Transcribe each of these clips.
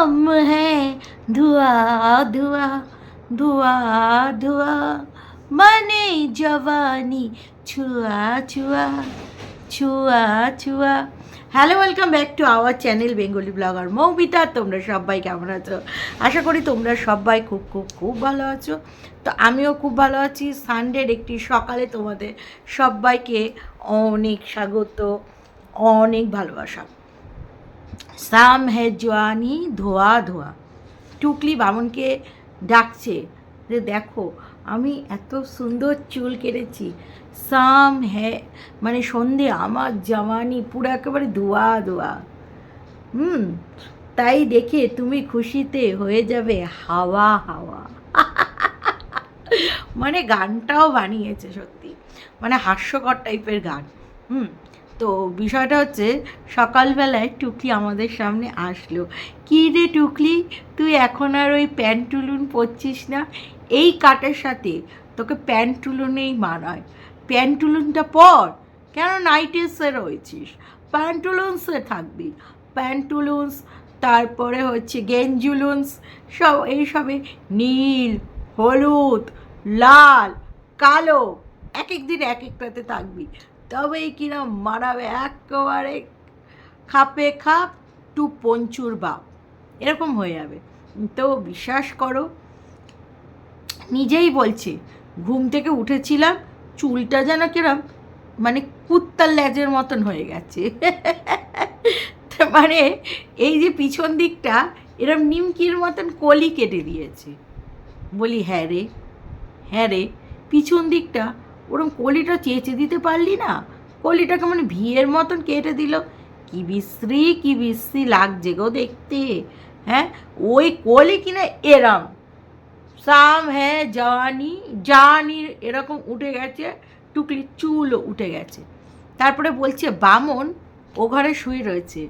हम है धुआ धुआ धुआ धुआ মানে জওয়ানি ছুয়া ছুয়া ছুয়া ছুয়া hello welcome back to our channel Bengali blogger Moumita তোমরা সবাই কেমন আছো আশা করি তোমরা সবাই খুব খুব খুব ভালো আছো তো আমিও খুব ভালো আছি সানডের একটি সকালে তোমাদের সবাইকে অনেক স্বাগত অনেক ভালোবাসা সাম হে জোয়ানি ধোয়া ধোয়া। টুকলি বামনকে ডাকছে যে, দেখো, আমি এত সুন্দর চুল কেটেছি। সাম হে মানে সন্ধে আমার জামানি পুরো একেবারে ধোয়া ধোয়া। হুম, তাই দেখে তুমি খুশিতে হয়ে যাবে, হাওয়া হাওয়া। মানে গানটাও বানিয়েছে সত্যি। মানে হাস্যকর টাইপের গান। হুম তো বিষয়টা হচ্ছে সকালবেলায় টুকলি আমাদের সামনে আসলো। কী রে টুকলি? তুই এখন আর ওই প্যান্টুলুন পরছিস না? এই কাটের সাথে তোকে প্যান্টুলুনেই মানায়। প্যান্টুলুনটা পর, কেন নাইটিসে রয়েছিস? প্যান্টুলুন্সে থাকবি। প্যান্টুলুন্স, তারপরে হচ্ছে গেঞ্জুলুন্স, সব এইসবে নীল, হলুদ, লাল, কালো, এক এক দিন এক একটাতে থাকবি। তবেই কিনা মারাবে একেবারে খাপে খাপ টু পঞ্চুর বাপ। এরকম হয়ে যাবে। তো বিশ্বাস করো, নিজেই বলছে, ঘুম থেকে উঠেছিলাম, চুলটা যেন কিরম মানে কুত্তার ল্যাজের মতন হয়ে গেছে। মানে এই যে পিছন দিকটা, এরম নিমকির মতন কলি কেটে দিয়েছে। বলি হ্যাঁ রে হ্যাঁ রে, পিছন দিকটা ওরম কলিটা চেঁচে দিতে পারলি না? কলিটাকে মানে ভিয়ের মতন কেটে দিল। কি বিশ্রী কি বিশ্রী লাগছে গো দেখতে হ্যাঁ? ওই কলি কিনা এরম। সাম হ্যাঁ জানি জানি এরকম উঠে গেছে, টুকলি চুলও উঠে গেছে। তারপরে বলছে, বামন, ও ঘরে শুয়ে রয়েছে।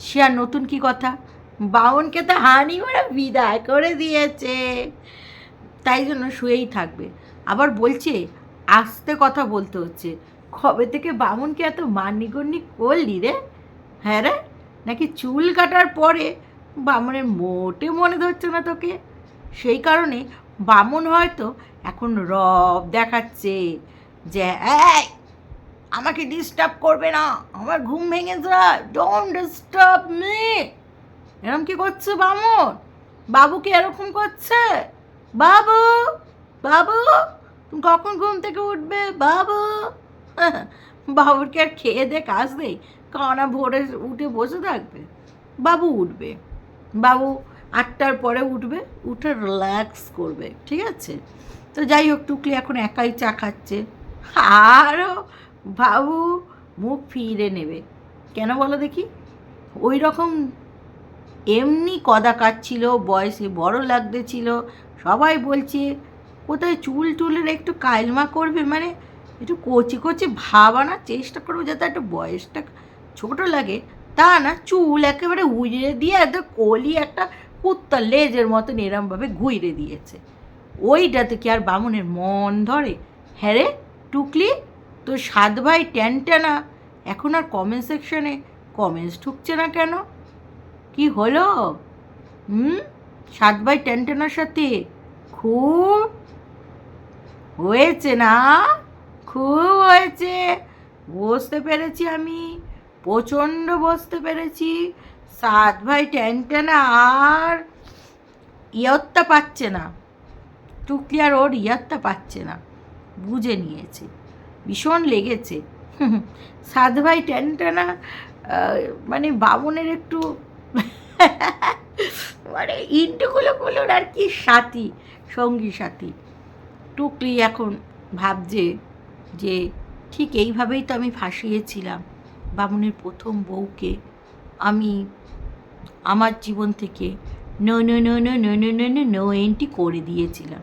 সে আর নতুন কি কথা? বামনকে তো হানি ওরা বিদায় করে দিয়েছে। তাই জন্য শুয়েই থাকবে। আবার বলছে, আস্তে কথা বলতে হচ্ছে। কবে থেকে বামুনকে এত মান্যিগণ্যি করলি রে? হ্যাঁ রে, নাকি চুল কাটার পরে বামনের মোটে মনে ধরছে না তোকে? সেই কারণে বামন হয়তো এখন রব দেখাচ্ছে যে আমাকে ডিস্টার্ব করবে না। আমার ঘুম ভেঙে যায়। ডোন্ট ডিস্টার্ব মি এরকম কি করছে বামন? বাবুকে এরকম করছে? বাবু বাবু। কখন ঘুম থেকে উঠবে, বাবু? বাবুরকে আর খেয়ে দে কাজ নেই। কানা ভোরে উঠে বসে থাকবে। বাবু উঠবে। বাবু আটটার পরে উঠবে, উঠে রিল্যাক্স করবে, ঠিক আছে? তো যাই হোক, টুকলি এখন একাই চা খাচ্ছে। আরও বাবু মুখ ফিরে নেবে। কেন বলো দেখি? ওই রকম এমনি কদা কাটছিল বয়সে বড় লাগতেছিল সবাই বলছে কোথায় চুল টুলের একটু কালমা করবে? মানে একটু কচি কচি ভাব আনার চেষ্টা করব যাতে একটু বয়সটা ছোট লাগে। তা না, চুল একেবারে উড়িয়ে দিয়ে একদম কলি একটা কুত্তা লেজের মতন এরমভাবে ঘুইরে দিয়েছে। ওইটাতে কি আর বামুনের মন ধরে? হ্যাঁ রে টুকলি, তোর সাত ভাই ট্যানটানা এখন আর কমেন্ট সেকশনে কমেন্টস ঢুকছে না কেন? কি হলো? হুম? সাত ভাই ট্যানটানার সাথে? খুব হয়েছে না? খুব হয়েছে। বসতে পেরেছি আমি প্রচণ্ড বসতে পেরেছি। সাত ভাই ট্যানটানা আর ইয়ত্তা পাচ্ছে না। টুকলি আর ওর ইয়াত্তা পাচ্ছে না। বুঝে নিয়েছে। ভীষণ লেগেছে। সাত ভাই ট্যানটানা আহ, মানে বামনের একটু মানে ইন্টুগুলো গুলোর আর কি সাথী সঙ্গী সাথী। টুকলি এখন ভাবছে যে ঠিক এইভাবেই তো আমি ফাঁসিয়েছিলাম বামুনের প্রথম বউকে। আমি আমার জীবন থেকে নো নো এন্ট্রি করে দিয়েছিলাম।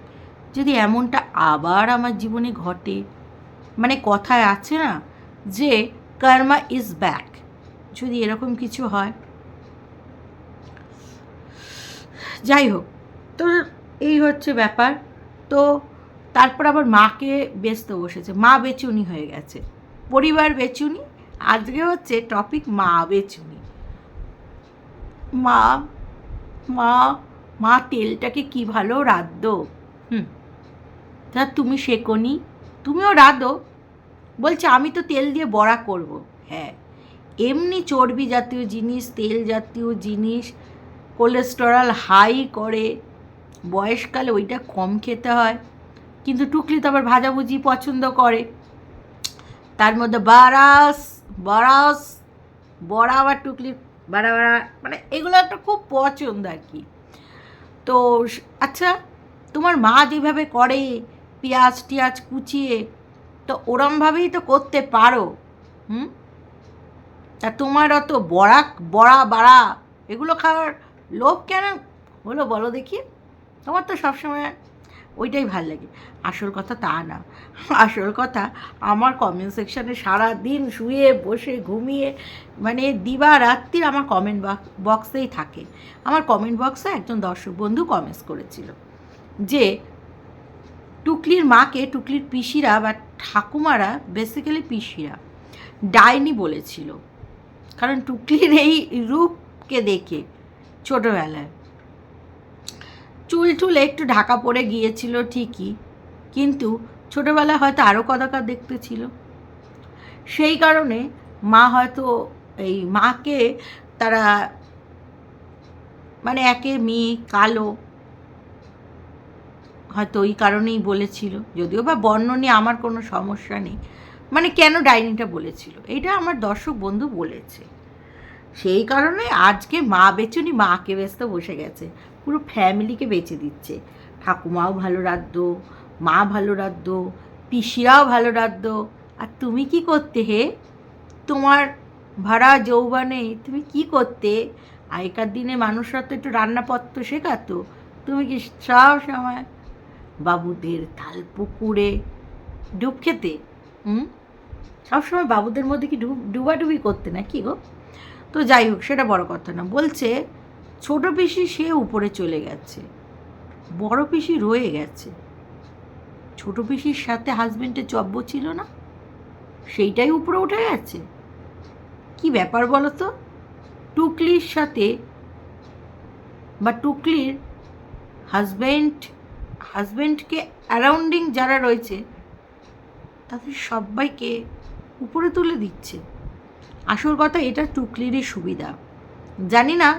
যদি এমনটা আবার আমার জীবনে ঘটে মানে কথায় আছে না যে কর্মা ইজ ব্যাক যদি এরকম কিছু হয়। যাই হোক, তো এই হচ্ছে ব্যাপার। তো তারপর আবার মাকে বেচতে বসেছে। মা বেচুনি হয়ে গেছে। পরিবার বেচুনি, আজকে হচ্ছে টপিক মা বেচুনি। মা মা মা তেলটাকে কি ভালো রাঁধতো? হুম। তা তুমি শেখনি তুমিও রাঁধো। বলছে, আমি তো তেল দিয়ে বড়া করব। হ্যাঁ। এমনি চর্বি জাতীয় জিনিস, তেল জাতীয় জিনিস কোলেস্টেরল হাই করে, বয়সকালে ওইটা কম খেতে হয়। কিন্তু টুকলি তো আবার ভাজাভুজি পছন্দ করে। তার মধ্যে বারাস, বরাস, বড়া আবার টুকলি, বাড়া বাড়া মানে এগুলো একটা খুব পছন্দ আর কি। তো আচ্ছা তোমার মা যেভাবে করে পেঁয়াজ টিয়াজ কুচিয়ে, তো ওরমভাবেই তো করতে পারো। হুম? তা তোমার অত বড়া বড়া, বাড়া, এগুলো খাওয়ার লোভ কেন হলো বলো দেখি। তোমার তো সবসময় ওইটাই ভালো লাগে। আসল কথা তা না। আসল কথা, আমার কমেন্ট সেকশানে সারা দিন শুয়ে, বসে, ঘুমিয়ে মানে দিবা রাত্রির আমার কমেন্ট বক্সেই থাকে। আমার কমেন্ট বক্সে একজন দর্শক বন্ধু কমেন্টস করেছিল যে, টুকলির মাকে, টুকলির পিসিরা বা ঠাকুমারা বেসিক্যালি পিসিরা, ডাইনি বলেছিল। কারণ টুকলির এই রূপকে দেখে ছোটোবেলায় চুল টুল একটু ঢাকা পড়ে গিয়েছিল ঠিকই, কিন্তু ছোটোবেলায় হয়তো আরও কদাকার দেখতে ছিল। সেই কারণে মা হয়তো এই মাকে তারা মানে একে মেয়ে কালো হয়তো ওই কারণেই বলেছিল। যদিও বা বর্ণ নিয়ে আমার কোনো সমস্যা নেই। মানে কেন ডাইনিটা বলেছিল? এটা আমার দর্শক বন্ধু বলেছে। সেই কারণে আজকে মা বেচুনি মাকে ব্যস্ত বসে গেছে। পুরো ফ্যামিলিকে বেঁচে দিচ্ছে। ঠাকুমাও ভালো রাঁধতো, মা ভালো রাঁধতো, পিসিরাও ভালো রাঁধতো। আর তুমি কি করতে হে? তোমার ভাড়া যৌবনে তুমি কি করতে? আগেকার দিনে মানুষরা তো একটু রান্নাপত্র শেখাতো। তুমি কি সব সময় বাবুদের তাল পুকুরে ডুব খেতে? হুম? সবসময় বাবুদের মধ্যে কি ডুব, ডুবাডুবি করতে না কি গো? তো যাই হোক, সেটা বড় কথা না। বলছে ছোট পিসি সে উপরে চলে গেছে। বড় পিসি রয়ে গেছে। ছোট পিসির সাথে হাজবেন্ডের চব্য ছিল না? সেইটাই উপরে উঠে গেছে। কি ব্যাপার বলো তো টুকলির সাথে বা টুকলির হাজবেন্ড হাজব্যান্ডকে অ্যারাউন্ডিং যারা রয়েছে, তাদের সবাইকে উপরে তুলে দিচ্ছে। আসল কথা এটা টুকলিরই সুবিধা। জানি না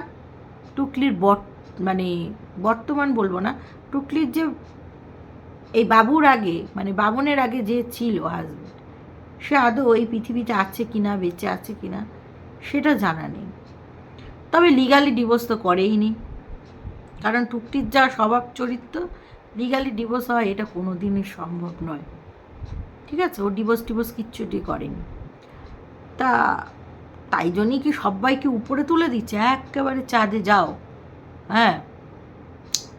টুকলির বট মানে বর্তমান বলব না, টুকলির যে এই বাবুর আগে মানে বামনের আগে যে ছিল হাজব্যান্ড সে আদৌ এই পৃথিবীতে আছে কিনা, বেঁচে আছে কিনা, সেটা জানা নেই। তবে লিগালি ডিভোর্স তো করেই নি কারণ টুকটির যা স্বভাব চরিত্র লিগালি ডিভোর্স হয় এটা কোনো দিনই সম্ভব নয়। ঠিক আছে? ও ডিভোর্স টিভোর্স কিচ্ছুটি করেনি। তা তাই জন্যই কি সবাইকে উপরে তুলে দিচ্ছে? একেবারে চাঁদে যাও। হ্যাঁ।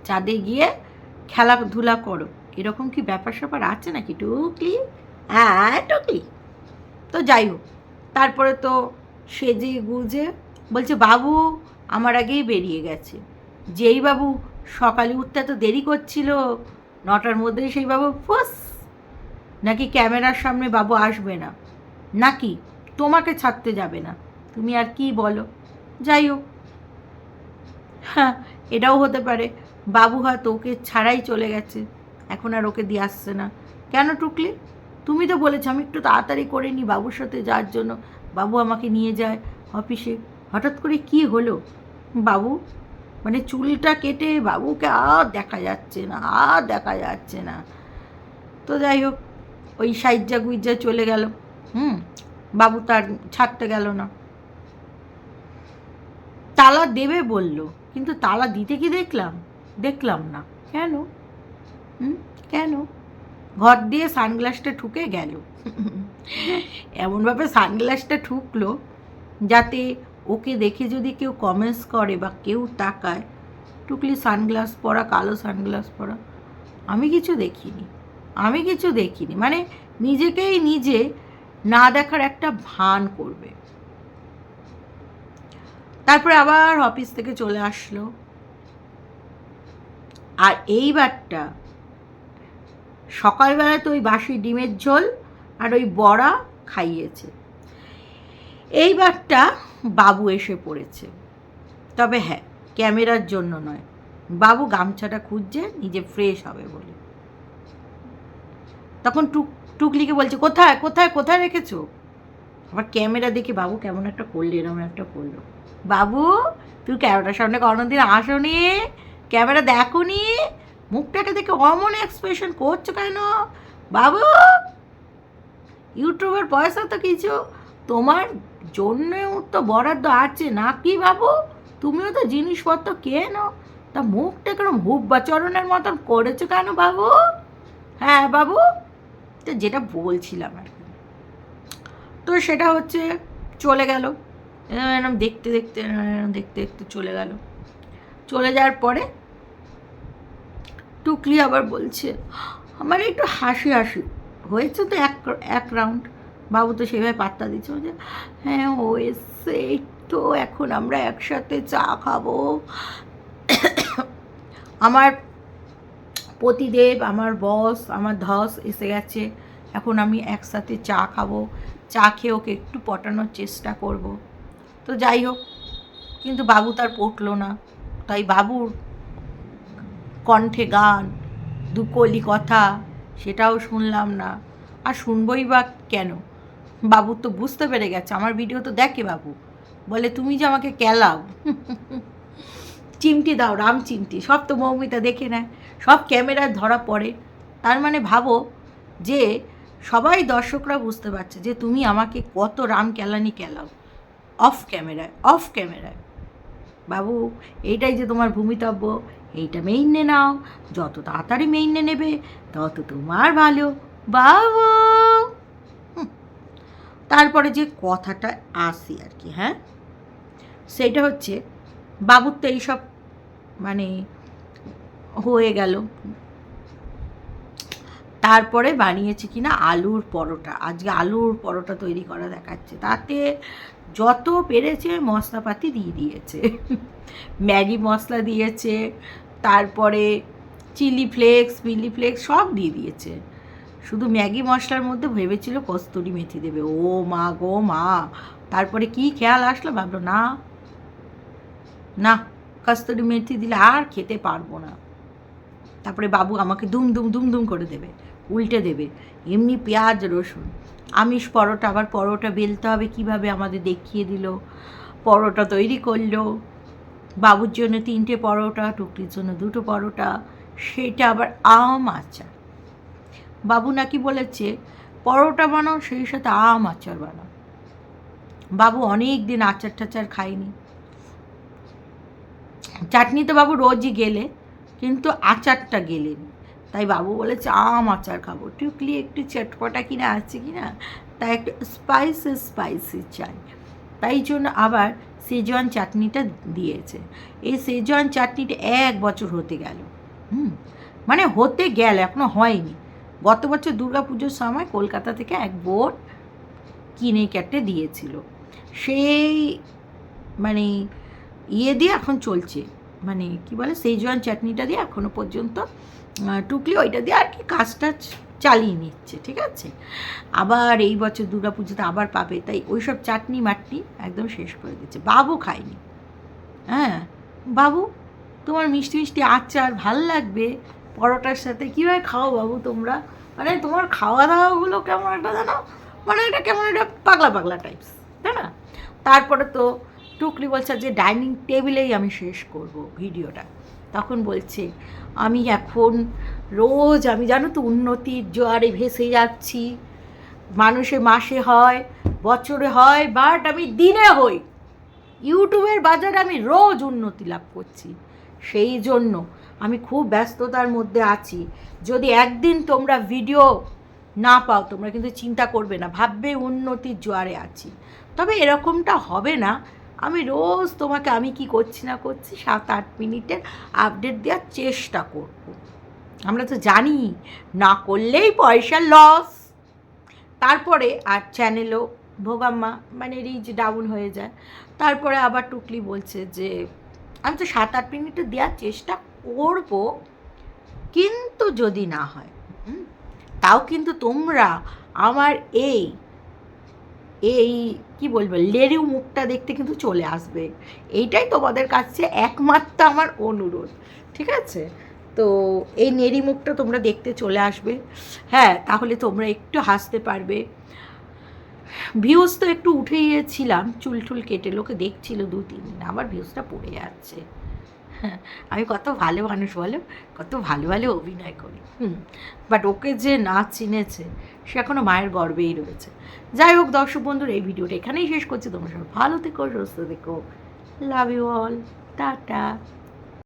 চাঁদে গিয়ে খেলাধুলা করো। এরকম কি ব্যাপার স্যাপার আছে নাকি? টুকলি? হ্যাঁ টুকলি। তো যাই হোক, তারপরে তো সেজে গুজে বলছে, বাবু, আমার আগেই বেরিয়ে গেছে। যেই বাবু সকালে উঠতে তো দেরি করছিল, নটার মধ্যেই সেই বাবু, ফুস! নাকি ক্যামেরার সামনে বাবু আসবে না? নাকি তোমাকে ছাড়তে যাবে না। তুমি আর কি বলো? যাই হোক। হ্যাঁ এটাও হতে পারে। বাবু হয়তো ওকে ছাড়াই চলে গেছে। এখন আর ওকে দিয়ে আসছে না। কেন টুকলি? তুমি তো বলেছ, আমি একটু তাড়াতাড়ি করে নিই বাবুর সাথে যাওয়ার জন্য। বাবু আমাকে নিয়ে যায় অফিসে। হঠাৎ করে কি হলো? বাবু? মানে চুলটা কেটে বাবুকে আর দেখা যাচ্ছে না, আর দেখা যাচ্ছে না। তো যাই হোক, ওই সাইজা গুইজা চলে গেল। হুম বাবু তার ছাড়তে গেল না। তালা দেবে বলল, কিন্তু তালা দিতে কি দেখলাম? দেখলাম না। কেন? কেন? ঘর দিয়ে সানগ্লাসটা ঠুকে গেল। এমনভাবে সানগ্লাসটা ঠুকলো যাতে ওকে দেখে যদি কেউ কমেন্টস করে বা কেউ তাকায়, টুকলি সানগ্লাস পরা, কালো সানগ্লাস পরা, আমি কিছু দেখিনি। আমি কিছু দেখিনি। মানে নিজেকেই নিজে না দেখার একটা ভান করবে। তারপরে আবার অফিস থেকে চলে আসলো। আর এইবারটা সকালবেলা তো ওই বাসি ডিমের ঝোল আর ওই বড়া খাইয়েছে। এইবারটা বাবু এসে পড়েছে। তবে হ্যাঁ ক্যামেরার জন্য নয়, বাবু গামছাটা খুঁজছে, নিজে ফ্রেশ হবে বলে। তখন টুক টুকলিকে বলছে, কোথায় কোথায় কোথায় রেখেছো? আবার ক্যামেরা দেখে, বাবু, কেমন একটা করল এরকম একটা করল। বাবু তুই ক্যামেরার সামনে কোনোদিন আসনি? ক্যামেরা দেখোনি? মুখটাকে দেখে অমন এক্সপ্রেশন করছ কেন? বাবু, ইউটিউবের পয়সা তো কিছু। তোমার জন্যেও তো বরাদ্দ আছে, না কি বাবু? তুমিও তো জিনিসপত্র কেনো? তা মুখটা কেরম হুব্বাচরণের মতন করেছ কেন বাবু? হ্যাঁ বাবু তো যেটা বলছিলাম আর তো সেটা হচ্ছে চলে গেল। এরম দেখতে দেখতে দেখতে দেখতে চলে গেল। চলে যাওয়ার পরে টুকলি আবার বলছে, আমার একটু হাসি হাসি, হয়েছে তো এক এক রাউন্ড বাবু তো সেভাবে পাত্তা দিচ্ছে যে হ্যাঁ ও এই তো এখন আমরা একসাথে চা খাব। আমার পতিদেব আমার বস, আমার ধস এসে গেছে। এখন আমি একসাথে চা খাব। চা খেয়ে ওকে একটু পটানোর চেষ্টা করব। তো যাই হোক, কিন্তু বাবু তার পটলো না। তাই বাবুর কণ্ঠে গান, দুকলি কথা সেটাও শুনলাম না। আর শুনবই বা কেন? বাবু তো বুঝতে পেরে গেছে। আমার ভিডিও তো দেখে বাবু। বলে, তুমি যে আমাকে কেলাও। চিমটি দাও, রাম চিমটি। সব তো মৌমিতা দেখে নেয়, সব ক্যামেরায় ধরা পড়ে। তার মানে ভাবো যে সবাই দর্শকরা বুঝতে পারছে যে তুমি আমাকে কত রাম কেলানি কেলাও। অফ ক্যামেরায় অফ ক্যামেরায়। বাবু, এইটাই যে তোমার ভূমিতব্য, এইটা মেইনে নাও। যত তাড়াতাড়ি মেইনে নেবে, তত তোমার ভালো। বাবু! তারপরে যে কথাটা আসি আর কি হ্যাঁ? সেটা হচ্ছে, বাবুর তো এইসব মানে হয়ে গেল। তারপরে বানিয়েছে কিনা আলুর পরোটা। আজকে আলুর পরোটা তৈরি করা দেখাচ্ছে। তাতে যত পেরেছে মশলাপাতি দিয়ে দিয়েছে। ম্যাগি মশলা দিয়েছে, তারপরে চিলি ফ্লেক্স মিলি ফ্লেক্স সব দিয়ে দিয়েছে। শুধু ম্যাগি মশলার মধ্যে ভেবেছিল কস্তুরি মেথি দেবে। ও মা গো মা। তারপরে কি খেয়াল আসলো? ভাবলো, না না কস্তুরি মেথি দিলে আর খেতে পারব না। তারপরে বাবু আমাকে দুম দুম দুম দুম করে দেবে, উল্টে দেবে। এমনি পেঁয়াজ, রসুন, আমিষ, পরোটা, আবার পরোটা বেলতে হবে, কীভাবে আমাদের দেখিয়ে দিল, পরোটা তৈরি করল। বাবুর জন্য তিনটে পরোটা, টুকরির জন্য দুটো পরোটা, সেটা আবার আম, আচার। বাবু নাকি বলেছে, পরোটা বানাও, সেই সাথে আম, আচার বানাও। বাবু অনেক দিন আচার টাচার খায়নি। চাটনি তো বাবু রোজই গেলে, কিন্তু আচারটা গেলেনি। তাই বাবু বলেছে, আম আচার খাব। টুকলি একটু চটপটা কিনা আছে কিনা তাই একটু স্পাইসি স্পাইসি চাই। তাই জন্য আবার সেজওয়ান চাটনিটা দিয়েছে। এই সেজওয়ান চাটনিটা এক বছর হতে গেল। হুম মানে হতে গেল, এখনও হয়নি। গত বছর দুর্গা পুজোর সময় কলকাতা থেকে এক বোট কিনে কেটে দিয়েছিল। সেই মানে ইয়ে দিয়ে এখন চলছে। মানে কি বলে সেজওয়ান চাটনিটা দিয়ে এখনও পর্যন্ত টুকলি ওইটা দিয়ে আর কি কাজটা চালিয়ে নিচ্ছে, ঠিক আছে? আবার এই বছর দুর্গা পুজোতে আবার পাবে, তাই ওই সব চাটনি মাটনি একদম শেষ করে দিচ্ছে। বাবু খায়নি। হ্যাঁ বাবু, তোমার মিষ্টি মিষ্টি আচার ভালো লাগবে, পরোটার সাথে কীভাবে খাও বাবু তোমরা? মানে তোমার খাওয়া দাওয়াগুলো কেমন একটা জানো মানে এটা কেমন একটা পাগলা পাগলা টাইপস তাই না? তারপরে তো টুকলি বলছে যে ডাইনিং টেবিলেই আমি শেষ করব ভিডিওটা। তখন বলছে, আমি এখন রোজ, আমি জানো তো উন্নতির জোয়ারে ভেসে যাচ্ছি। মানুষে মাসে হয়, বছরে হয় বাট আমি দিনে হই। ইউটিউবের বাজারে আমি রোজ উন্নতি লাভ করছি। সেই জন্য আমি খুব ব্যস্ততার মধ্যে আছি। যদি একদিন তোমরা ভিডিও না পাও, তোমরা কিন্তু চিন্তা করবে না। ভাববে উন্নতির জোয়ারে আছি। তবে এরকমটা হবে না। আমি রোজ তোমাকে আমি কি করছি না করছি সাত আট মিনিটের আপডেট দেওয়ার চেষ্টা করব। আমরা তো জানি, না করলেই পয়সা লস তারপরে আর চ্যানেলও ভোগাম্মা মানে রিচ ডাউন হয়ে যায়। তারপরে আবার টুকলি বলছে যে, আমি তো সাত আট মিনিটে দেওয়ার চেষ্টা করব, কিন্তু যদি না হয় তাও কিন্তু তোমরা আমার এই এই, কি বলব লেরিউ মুখটা দেখতে কিন্তু চলে আসবে। এইটাই তোমাদের কাছে একমাত্র আমার অনুরোধ, ঠিক আছে? তো এই নেড়ি মুখটা তোমরা দেখতে চলে আসবে। হ্যাঁ তাহলে তোমরা একটু হাসতে পারবে। ভিউজ তো একটু উঠে গিয়েছিলাম চুল টুল কেটে, লোকে দেখছিল দু তিন দিন, আবার ভিউজটা পড়ে যাচ্ছে। আমি কত ভালো মানুষ বলো কত ভালো ভালো অভিনয় করি। হুম। বাট ওকে যে না চিনেছে সে এখনও মায়ের গর্বেই রয়েছে। যাই হোক দর্শক বন্ধুর এই ভিডিওটা এখানেই শেষ করছি। তোমরা সব ভালো থেকো সুস্থ থেকো। Love you all tata